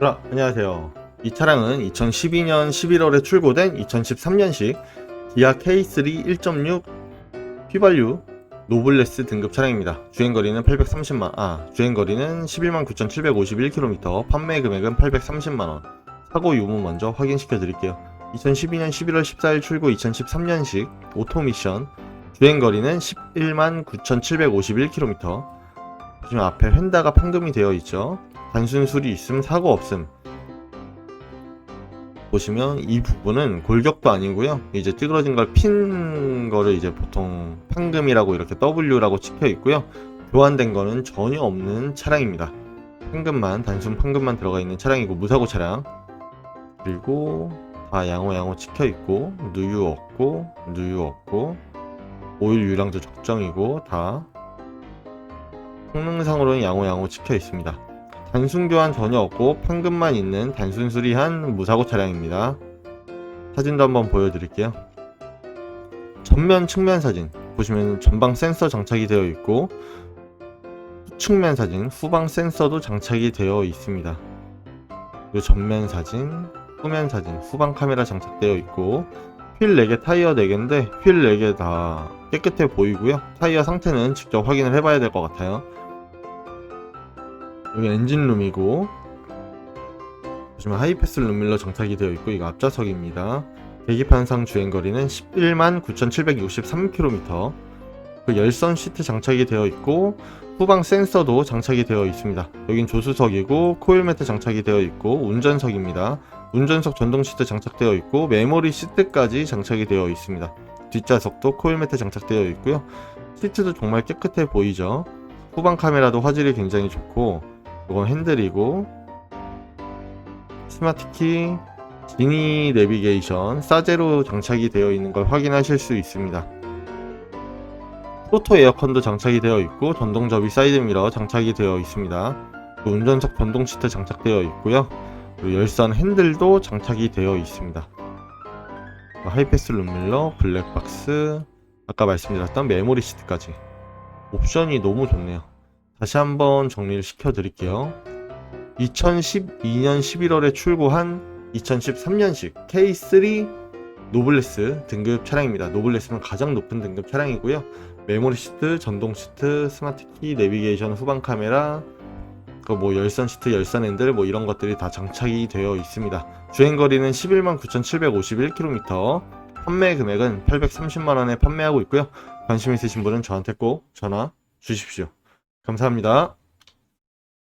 자, 안녕하세요. 이 차량은 2012년 11월에 출고된 2013년식 기아 K3 1.6 휘발유 노블레스 등급 차량입니다. 주행거리는 830만, 아, 주행거리는 11만 9,751km, 판매 금액은 830만원. 사고 유무 먼저 확인시켜 드릴게요. 2012년 11월 14일 출고 2013년식 오토미션, 주행거리는 11만 9,751km. 지금 앞에 휀다가 판금이 되어 있죠. 단순 수리 있음 사고 없음. 보시면 이 부분은 골격도 아니고요. 이제 찌그러진 걸 핀 거를 이제 보통 판금이라고 이렇게 W라고 찍혀 있고요. 교환된 거는 전혀 없는 차량입니다. 판금만 단순 판금만 들어가 있는 차량이고 무사고 차량. 그리고 다 양호 양호 찍혀 있고 누유 없고 누유 없고 오일 유량도 적정이고 다 성능상으로는 양호 양호 찍혀 있습니다 단순 교환 전혀 없고 판금만 있는 단순 수리한 무사고 차량입니다. 사진도 한번 보여드릴게요. 전면 측면 사진 보시면 전방 센서 장착이 되어 있고 측면 사진 후방 센서도 장착이 되어 있습니다. 그리고 전면 사진, 후면 사진, 후방 카메라 장착되어 있고 휠 4개, 타이어 4개인데 휠 4개 다 깨끗해 보이고요. 타이어 상태는 직접 확인을 해봐야 될 것 같아요. 여기 엔진룸이고 보시면 하이패스 룸밀러 장착이 되어 있고 이거 앞좌석입니다. 계기판상 주행거리는 11만 9,763km 그 열선 시트 장착이 되어 있고 후방 센서도 장착이 되어 있습니다. 여긴 조수석이고 코일 매트 장착이 되어 있고 운전석입니다. 운전석 전동 시트 장착되어 있고 메모리 시트까지 장착이 되어 있습니다. 뒷좌석도 코일 매트 장착되어 있고요. 시트도 정말 깨끗해 보이죠. 후방 카메라도 화질이 굉장히 좋고 이건 핸들이고 스마트키 지니 내비게이션 사제로 장착이 되어 있는 걸 확인하실 수 있습니다. 프로토 에어컨도 장착이 되어 있고 전동 접이 사이드 미러 장착이 되어 있습니다. 또 운전석 전동 시트 장착되어 있고요. 열선 핸들도 장착이 되어 있습니다. 하이패스 룸밀러, 블랙박스, 아까 말씀드렸던 메모리 시트까지 옵션이 너무 좋네요. 다시 한번 정리를 시켜 드릴게요. 2012년 11월에 출고한 2013년식 K3 노블레스 등급 차량입니다. 노블레스는 가장 높은 등급 차량이고요. 메모리 시트, 전동 시트, 스마트 키, 내비게이션, 후방 카메라, 그뭐 열선 시트, 열선 핸들 뭐 이런 것들이 다 장착이 되어 있습니다. 주행 거리는 11만 9,751km. 판매 금액은 830만 원에 판매하고 있고요. 관심 있으신 분은 저한테 꼭 전화 주십시오. 감사합니다.